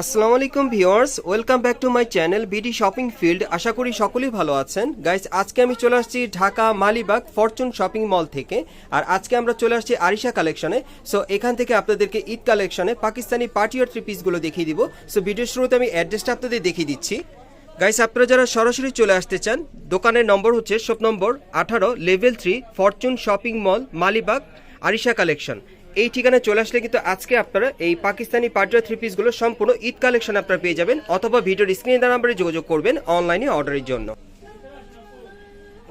আসসালামু আলাইকুম viewers, welcome back to my channel BD shopping field. আশা করি সকলেই ভালো আছেন। গাইস, আজকে আমি চলে আসছি Dhaka Malibagh fortune shopping mall থেকে, আর আজকে আমরা চলে আসছি আরিশা কালেকশনে। সো এখান থেকে আপনাদেরকে ঈদ কালেকশনে পাকিস্তানি পার্টিয়ার থ্রি পিসগুলো দেখিয়ে দিব। সো ভিডিওর শুরুতে আমি অ্যাড্রেসটা আপনাদের দেখিয়ে দিচ্ছি। গাইস, আপনারা যারা সরাসরি চলে আসতে চান, দোকানের নম্বর হচ্ছে শপ নম্বর আঠারো, level three, fortune shopping mall, Malibagh, Arisha collection. এই ঠিকানায় চলে আসলে কিন্তু আজকে আপনারা এই পাকিস্তানি পাটরা থ্রি পিসগুলো সম্পূর্ণ ঈদ কালেকশন আপনারা পেয়ে যাবেন অথবা ভিডিওর স্ক্রিনে দেওয়া নাম্বারে যোগাযোগ করবেন অনলাইনে অর্ডারের জন্য।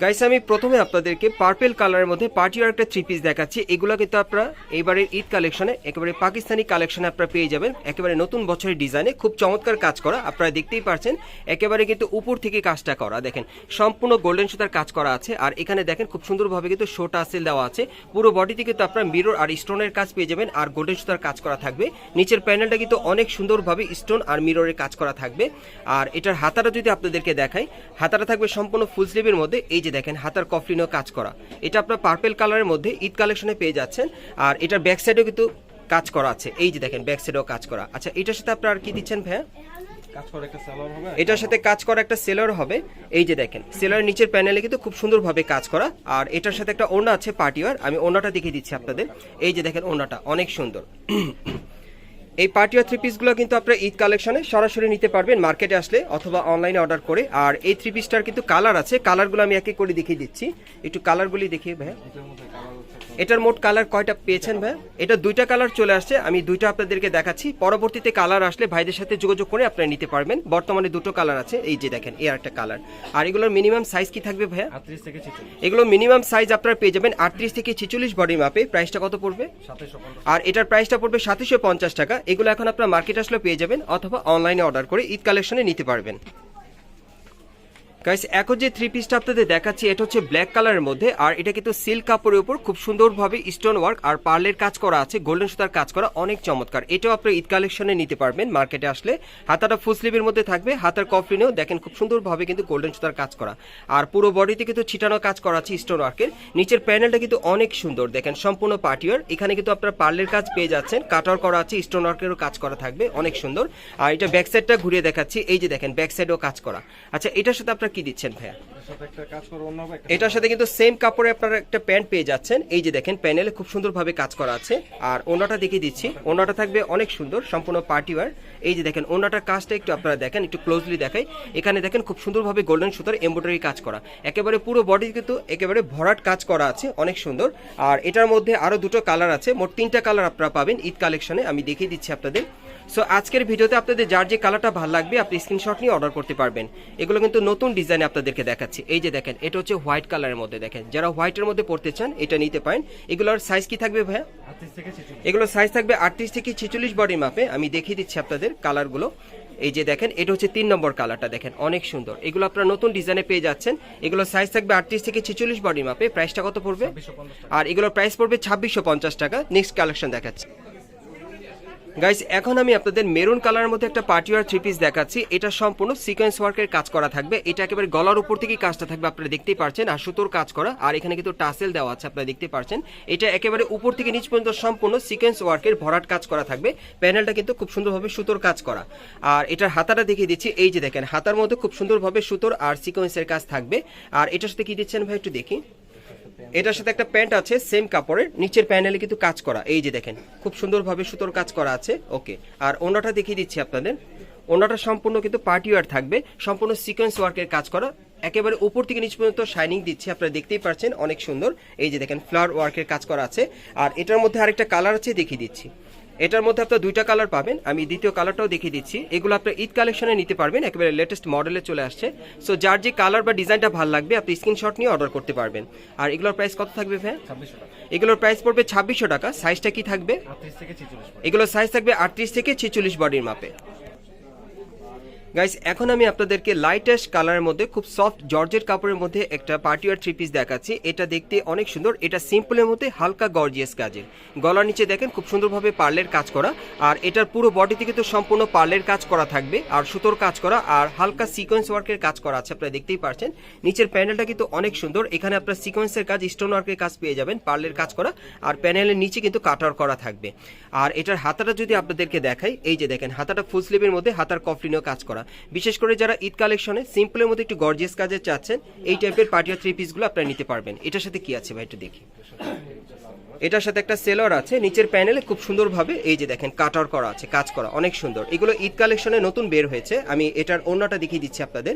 গাইস আমি প্রথমে আপনাদেরকে পার্পেল কালারের মধ্যে পার্টির একটা থ্রি পিস দেখাচ্ছি। এগুলো কিন্তু আপনারা এইবারের ঈদ কালেকশনে একেবারে পাকিস্তানি কালেকশনে আপনারা পেয়ে যাবেন। একেবারে নতুন বছরের ডিজাইনে খুব চমৎকার কাজ করা। আপনারা দেখতেই পারছেন, একেবারে কিন্তু উপর থেকে কাজটা করা। দেখেন, সম্পূর্ণ গোল্ডেন সুতার কাজ করা আছে। আর এখানে দেখেন, খুব সুন্দরভাবে কিন্তু শোটা সেল দেওয়া আছে। পুরো বডিতে কিন্তু আপনারা মিরর আর স্টোনের কাজ পেয়ে যাবেন। আর গোল্ডেন সুতার কাজ করা থাকবে। নিচের প্যানেলটা কিন্তু অনেক সুন্দরভাবে স্টোন আর মিররের কাজ করা থাকবে। আর এটার হাতাটা যদি আপনাদেরকে দেখাই, হাতাটা থাকবে সম্পূর্ণ ফুল স্লিভের মধ্যে। এই যে দেখেন হাতার কফলিনও কাজ করা। এটা আপনার পার্পেল কালারের মধ্যে ঈদ কালেকশনে পেয়ে যাচ্ছেন। আর এটার ব্যাক সাইডেও কিন্তু কাজ করা আছে। এই যে দেখেন ব্যাক সাইডেও কাজ করা। আচ্ছা এটার সাথে আপনার কি দিচ্ছেন ভাইয়া? কাজ করে একটা সালোয়ার হবে। এটার সাথে কাজ করা একটা সেলার হবে। এই যে দেখেন সেলারের নিচের প্যানেলে কিন্তু খুব সুন্দরভাবে কাজ করা। আর এটার সাথে একটা ওড়না আছে পার্টিওয়ার আমি ওড়নাটা দেখিয়ে দিচ্ছি আপনাদের। এই যে দেখেন ওড়নাটা অনেক সুন্দর। এই পার্টি থ্রি পিসগুলো কিন্তু আপনার ঈদ কালেকশনে সরাসরি নিতে পারবেন মার্কেটে আসলে অথবা অনলাইনে অর্ডার করে। আর এই থ্রি পিসটার কিন্তু কালার আছে। কালারগুলো আমি এক এক করে দেখিয়ে দিচ্ছি। একটু কালারগুলি দেখিয়ে ভাই এটার মোট কালার কয়টা পেয়েছেন ভাই? এটা দুইটা কালার চলে আসছে আমি দুইটা আপনাদেরকে দেখাচ্ছি। পরবর্তীতে কালার আসলে ভাইদের সাথে যোগাযোগ করে আপনারা নিতে পারবেন। বর্তমানে দুটো কালার আছে এই যে দেখেন এই একটা কালার। আর এগুলোর মিনিমাম সাইজ কি থাকবে ভাইয়া? এগুলো মিনিমাম সাইজ আপনারা পেয়ে যাবেন আটত্রিশ থেকে ছিচল্লিশ বডি মাপে প্রাইসটা কত পড়বে? আর এটার প্রাইসটা পড়বে সাতশো পঞ্চাশ টাকা। এগুলো এখন আপনার মার্কেট আসলে পেয়ে যাবেন অথবা অনলাইনে অর্ডার করে ঈদ কালেকশনে নিতে পারবেন। গাইস এখন যে থ্রি পিসটা আপনাদের দেখাচ্ছি, এটা হচ্ছে ব্ল্যাক কালারের মধ্যে, আর এটা কিন্তু সিল্ক কাপড়ের উপর খুব সুন্দরভাবে স্টোন ওয়ার্ক আর পার্লের কাজ করা আছে গোল্ডেন সুতার কাজ করা অনেক চমৎকার। এটাও আপনি ঈদ কালেকশনে নিতে পারবেন মার্কেটে আসলে। হাতাটা ফুল স্লিভের মধ্যে থাকবে, হাতার কফলিনেও দেখেন খুব সুন্দরভাবে কিন্তু গোল্ডেন সুতার কাজ করা। আর পুরো বডিতে কিন্তু ছিটানো কাজ করা আছে স্টোন ওয়ার্কের নিচের প্যানেলটা কিন্তু অনেক সুন্দর, দেখেন সম্পূর্ণ পার্টিওয়ার এখানে কিন্তু আপনার পার্লের কাজ পেয়ে যাচ্ছেন কাটার করা আছে স্টোন ওয়ার্কেরও কাজ করা থাকবে, অনেক সুন্দর। আর এটা ব্যাক সাইডটা ঘুরিয়ে দেখাচ্ছি, এই যে দেখেন ব্যাক সাইডেও কাজ করা। আচ্ছা এটার সাথে আপনারা কি দিচ্ছেন ভাইয়া? এটার সাথে কিন্তু সেম কাপড়ে আপনারা একটা প্যান্ট পেয়ে যাচ্ছেন। এই যে দেখেন প্যানেলে খুব সুন্দরভাবে কাজ করা আছে। আর ওনাটা দেখিয়ে দিচ্ছি। ওনাটা থাকবে অনেক সুন্দর সম্পূর্ণ পার্টি ওয়ার এই যে দেখেন ওনাটার কাজটা একটু আপনারা দেখেন একটু ক্লোজলি দেখাই। এখানে দেখেন খুব সুন্দরভাবে গোল্ডেন সুতার এমব্রয়ডারি কাজ করা। একেবারে পুরো বডি কিন্তু একেবারে ভরাট কাজ করা আছে অনেক সুন্দর। আর এটার মধ্যে আরও দুটো কালার আছে। মোট তিনটা কালার আপনারা পাবেন ঈদ কালেকশনে আমি দেখিয়ে দিচ্ছি আপনাদের। সো আজকের ভিডিওতে আপনাদের যার যে কালারটা ভালো লাগবে আপনি স্ক্রিনশট নিয়ে অর্ডার করতে পারবেন। এগুলো কিন্তু নতুন ডিজাইনে আপনাদেরকে দেখাচ্ছি। এই যে দেখেন এটা হচ্ছে হোয়াইট কালারের মধ্যে দেখেন। যারা হোয়াইটের মধ্যে পড়তে চান এটা নিতে পারেন। এগুলোর সাইজ কি থাকবে ভাইয়া? আটত্রিশ থেকে ছেচল্লিশ। এগুলো সাইজ থাকবে আটত্রিশ থেকে ছেচল্লিশ বডি মাপে আমি দেখিয়ে দিচ্ছি আপনাদের কালারগুলো এই যে দেখেন এটা হচ্ছে তিন নম্বর কালারটা দেখেন অনেক সুন্দর। এগুলো আপনারা নতুন ডিজাইনে পেয়ে যাচ্ছেন। এগুলো সাইজ থাকবে আটত্রিশ থেকে ছেচল্লিশ বডি মাপে প্রাইসটা কত পড়বে? আর এগুলোর প্রাইস পড়বে ছাব্বিশশো পঞ্চাশ টাকা। নেক্সট কালেকশন দেখাচ্ছি। গাইস এখন আমি আপনাদের মেরুন কালারের মধ্যে একটা পার্টিওয়ার থ্রি পিস দেখাচ্ছি। এটা সম্পূর্ণ সিকোয়েন্স ওয়ার্কের কাজ করা থাকবে। এটা একেবারে গলার উপর থেকেই কাজটা থাকবে, আপনারা দেখতেই পারছেন, আর সুতোর কাজ করা। আর এখানে কিন্তু টাসেল দেওয়া আছে, আপনারা দেখতে পারছেন। এটা একেবারে উপর থেকে নিচ পর্যন্ত সম্পূর্ণ সিকোয়েন্স ওয়ার্কের ভরাট কাজ করা থাকবে। প্যানেলটা কিন্তু খুব সুন্দরভাবে সুতোর কাজ করা। আর এটার হাতাটা দেখিয়ে দিচ্ছি, এই যে দেখেন, হাতার মধ্যে খুব সুন্দরভাবে সুতোর আর সিকোয়েন্সের কাজ থাকবে। আর এটার সাথে কি দিচ্ছেন ভাই, একটু দেখি। এটার সাথে একটা প্যান্ট আছে সেম কাপড়ের, নিচের প্যানেলে কিন্তু কাজ করা। এই যে দেখেন, খুব সুন্দরভাবে সুতোর কাজ করা আছে, ওকে। আর ওনাটা দেখিয়ে দিচ্ছি আপনাদের। ওনাটা সম্পূর্ণ কিন্তু পার্টি ওয়ার থাকবে, সম্পূর্ণ সিকোয়েন্স ওয়ার্কের কাজ করা। একেবারে উপর থেকে নিচ পর্যন্ত শাইনিং দিচ্ছে, আপনারা দেখতেই পাচ্ছেন অনেক সুন্দর। এই যে দেখেন ফ্লাওয়ার ওয়ার্কের কাজ করা আছে। আর এটার মধ্যে আরেকটা কালার আছে, দেখিয়ে দিচ্ছি। এটার মধ্যে আপনার দুইটা কালার পাবেন। আমি দ্বিতীয় কালারটাও দেখিয়ে দিচ্ছি। এগুলো আপনার ঈদ কালেকশনে নিতে পারবেন। একেবারে লেটেস্ট মডেলে চলে আসছে। সো যার যে কালার বা ডিজাইনটা ভালো লাগবে আপনি স্ক্রিনশট নিয়ে অর্ডার করতে পারবেন। আর এগুলোর প্রাইস কত থাকবে ভাই এগুলোর প্রাইস পড়বে ছাব্বিশশো টাকা। সাইজটা কি থাকবে? এগুলোর সাইজ থাকবে আটত্রিশ থেকে ছেচল্লিশ বডির মাপে। গাইস এখন আমি আপনাদেরকে লাইট অ্যাশ কালারের মধ্যে খুব সফট জর্জেট কাপড়ের মধ্যে একটা পার্টি আর থ্রি পিস দেখাচ্ছি। এটা দেখতে অনেক সুন্দর। এটা সিম্পলের মধ্যে হালকা গর্জিয়াস কাজের। গলার নিচে দেখেন খুব সুন্দরভাবে পার্লের কাজ করা। আর এটার পুরো বডি থেকে তো সম্পূর্ণ পার্লের কাজ করা থাকবে। আর সুতোর কাজ করা। আর হালকা সিকোয়েন্স ওয়ার্কের কাজ করা আছে, আপনারা দেখতেই পারছেন। নিচের প্যানেলটা কিন্তু অনেক সুন্দর। এখানে আপনার সিকোয়েন্সের কাজ স্টোন ওয়ার্কের কাজ পেয়ে যাবেন পার্লের কাজ করা। আর প্যানেলের নিচে কিন্তু কাটার করা থাকবে। আর এটার হাতাটা যদি আপনাদেরকে দেখাই, এই যে দেখেন, হাতাটা ফুল স্লিভের মধ্যে হাতার কফলিনেও কাজ করা। বিশেষ করে যারা ঈদ কালেকশনে সিম্পলের মধ্যে একটু গর্জিয়াস কাজের চাচ্ছেন, এই টাইপের পার্টিয়া থ্রি পিসগুলো আপনারা নিতে পারবেন। এটার সাথে কি আছে ভাই একটু দেখি। এটার সাথে একটা সেলর আছে, নিচের প্যানেলে খুব সুন্দরভাবে এই যে দেখেন কাটার করা আছে, কাজ করা, অনেক সুন্দর। এগুলো ঈদ কালেকশনে নতুন বের হয়েছে, আমি এটার অন্যটা দেখিয়ে দিচ্ছি আপনাদের।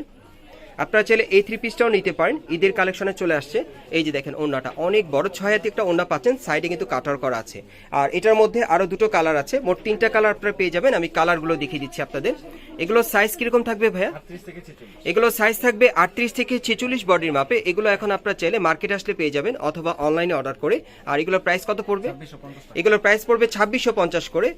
আপনারা চাইলে এই থ্রি পিসটাও নিতে পারেন। ঈদের কালেকশনে চলে আসছে। এই যে দেখেন ওন্নাটা অনেক বড়। ছয় হাতে একটা ওন্না পাচ্ছেন সাইডে কিন্তু কাটার করা আছে। আর এটার মধ্যে আরও দুটো কালার আছে। মোট তিনটা কালার আপনারা পেয়ে যাবেন। আমি কালারগুলো দেখিয়ে দিচ্ছি আপনাদের। এগুলো সাইজ কীরকম থাকবে ভাইয়া? এগুলো সাইজ থাকবে আটত্রিশ থেকে ছেচল্লিশ বডির মাপে। এগুলো এখন আপনারা চাইলে মার্কেট আসলে পেয়ে যাবেন অথবা অনলাইনে অর্ডার করে। আর এগুলোর প্রাইস কত পড়বে? এগুলোর প্রাইস পড়বে ছাব্বিশশো পঞ্চাশ করে।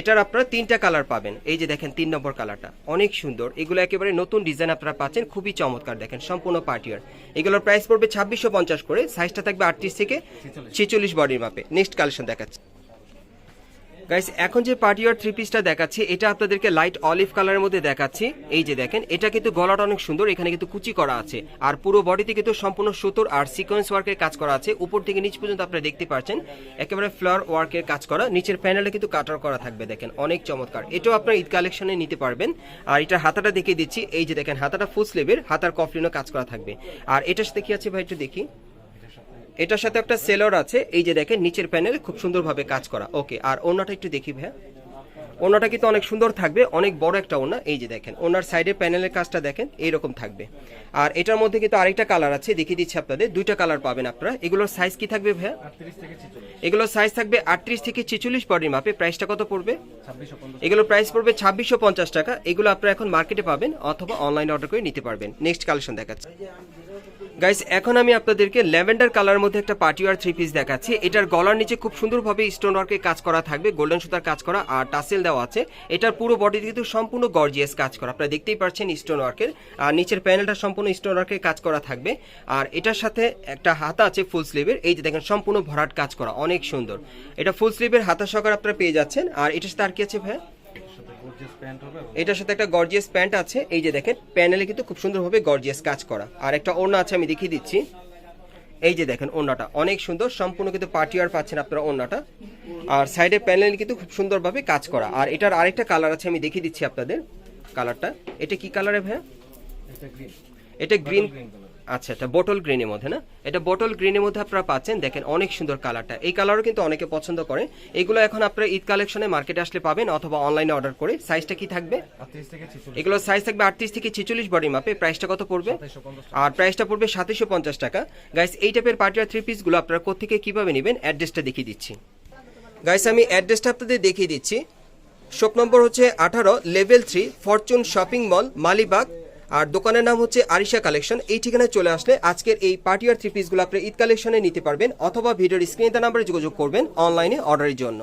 এটার আপনারা তিনটা কালার পাবেন। এই যে দেখেন তিন নম্বর কালারটা অনেক সুন্দর। এগুলো একেবারে নতুন ডিজাইন আপনারা পাচ্ছেন। খুবই চমৎকার দেখেন, সম্পূর্ণ পার্টিয়ার এগুলোর প্রাইস পড়বে ছাব্বিশশো পঞ্চাশ করে সাইজটা থাকবে আটত্রিশ থেকে ছেচল্লিশ বডির মাপে নেক্সট কালেকশন দেখাচ্ছি। গাইস এখন যে পার্টিয়ার থ্রি পিসটা দেখাচ্ছি, এটা আপনাদেরকে লাইট অলিভ কালারের মধ্যে দেখাচ্ছি। এই যে দেখেন, এটা কিন্তু গলাটা অনেক সুন্দর, এখানে কিন্তু কুচি করা আছে। আর পুরো বডিতে কিন্তু সম্পূর্ণ সুতোর আর সিকোয়েন্স ওয়ার্কের কাজ করা আছে। উপর থেকে নিচ পর্যন্ত আপনারা দেখতে পাচ্ছেন, একেবারে ফ্লাওয়ার ওয়ার্কের কাজ করা। নিচের প্যানেলে কিন্তু কাটার করা থাকবে, দেখেন, অনেক চমৎকার। এটাও আপনার ঈদ কালেকশনে নিতে পারবেন। আর এটা হাতাটা দেখিয়ে দিচ্ছি, এই যে দেখেন, হাতাটা ফুল স্লিভের হাতার কফলিনও কাজ করা থাকবে। আর এটার সাথে কি আছে ভাই, একটু দেখি। এটার সাথে একটা সেলর আছে, এই যে দেখেন, নিচের প্যানেল খুব সুন্দরভাবে কাজ করা। ওকে, আর ওনাটা একটু দেখি ভাইয়া। ওনাটা কিন্তু অনেক সুন্দর থাকবে, অনেক বড় একটা ওনা এই যে দেখেন ওনার সাইডে প্যানেলের কাজটা দেখেন, এইরকম থাকবে। আর এটার মধ্যে কিন্তু আরেকটা কালার আছে, দেখিয়ে দিচ্ছি আপনাদের, দুইটা কালার পাবেন আপনারা। এগুলোর সাইজ কি থাকবে ভাইয়া? এগুলোর সাইজ থাকবে আটত্রিশ থেকে ছেচল্লিশ বডির মাপে প্রাইসটা কত পড়বে? ছাব্বিশশো পঞ্চাশ এগুলো প্রাইস পড়বে ছাব্বিশশো পঞ্চাশ টাকা। এগুলো আপনারা এখন মার্কেটে পাবেন অথবা অনলাইনে অর্ডার করে নিতে পারবেন। নেক্সট কালেকশন দেখাচ্ছি। গাইস এখন আমি আপনাদেরকে ল্যাভেন্ডার কালার মধ্যে একটা পার্টিওয়ার থ্রি পিস দেখাচ্ছি। এটার গলার নিচে খুব সুন্দরভাবে স্টোন ওয়ার্কের কাজ করা থাকবে গোল্ডেন সুতার কাজ করা আর টাসেল দেওয়া আছে। এটার পুরো বডি কিন্তু সম্পূর্ণ গর্জিয়াস কাজ করা। আপনারা দেখতেই পাচ্ছেন স্টোন ওয়ার্কের আর নিচের প্যানেলটা সম্পূর্ণ স্টোন ওয়ার্কের কাজ করা থাকবে। আর এটার সাথে একটা হাতা আছে ফুল স্লিভের এই যে দেখেন, সম্পূর্ণ ভরাট কাজ করা। অনেক সুন্দর। এটা ফুল স্লিভের হাতা সহকারে আপনারা পেয়ে যাচ্ছেন। আর এটার সাথে আর কি আছে ভাই এটার সাথে একটা গর্জিয়াস প্যান্ট আছে। এই যে দেখেন প্যানেলে কিন্তু খুব সুন্দরভাবে গর্জিয়াস কাজ করা। আর একটা ওড়না আছে আমি দেখিয়ে দিচ্ছি। এই যে দেখেন ওড়নাটা অনেক সুন্দর। সম্পূর্ণ কিন্তু পার্টিয়ার পাচ্ছেন আপনারা ওড়নাটা। আর সাইডে প্যানেল কিন্তু খুব সুন্দরভাবে কাজ করা। আর এটার আরেকটা কালার আছে আমি দেখিয়ে দিচ্ছি আপনাদের কালারটা এটা কি কালারে ভাই এটা গ্রিন আচ্ছা এটা বোটল গ্রিনের মধ্যে না? এটা বোটল গ্রিনের মধ্যে আপনারা পাচ্ছেন। দেখেন অনেক সুন্দর কালারটা এই কালারও কিন্তু অনেকে পছন্দ করে এগুলো এখন আপনারা ঈদ কালেকশনে মার্কেটে আসলে পাবেন অথবা অনলাইনে অর্ডার করে। সাইজটা কি থাকবে? এগুলোর সাইজ থাকবে আটত্রিশ থেকে ছেচল্লিশ বডি মাপে প্রাইসটা কত পড়বে? আর প্রাইসটা পড়বে সাতশো পঞ্চাশ টাকা। গাইস এই টাইপের পার্টিয়ার থ্রি পিসগুলো আপনারা কোথেকে কীভাবে নেবেন? অ্যাড্রেসটা দেখিয়ে দিচ্ছি। গাইস আমি অ্যাড্রেসটা আপনাদের দেখিয়ে দিচ্ছি। শপ নম্বর হচ্ছে আঠারো level three fortune shopping mall Malibagh আর দোকানের নাম হচ্ছে আরিশা কালেকশন। এই ঠিকানায় চলে আসলে আজকের এই পার্টি আর থ্রি পিসগুলো আপনি ঈদ কালেকশনে নিতে পারবেন অথবা ভিডিওর স্ক্রিনে নাম্বারে যোগাযোগ করবেন অনলাইনে অর্ডারের জন্য।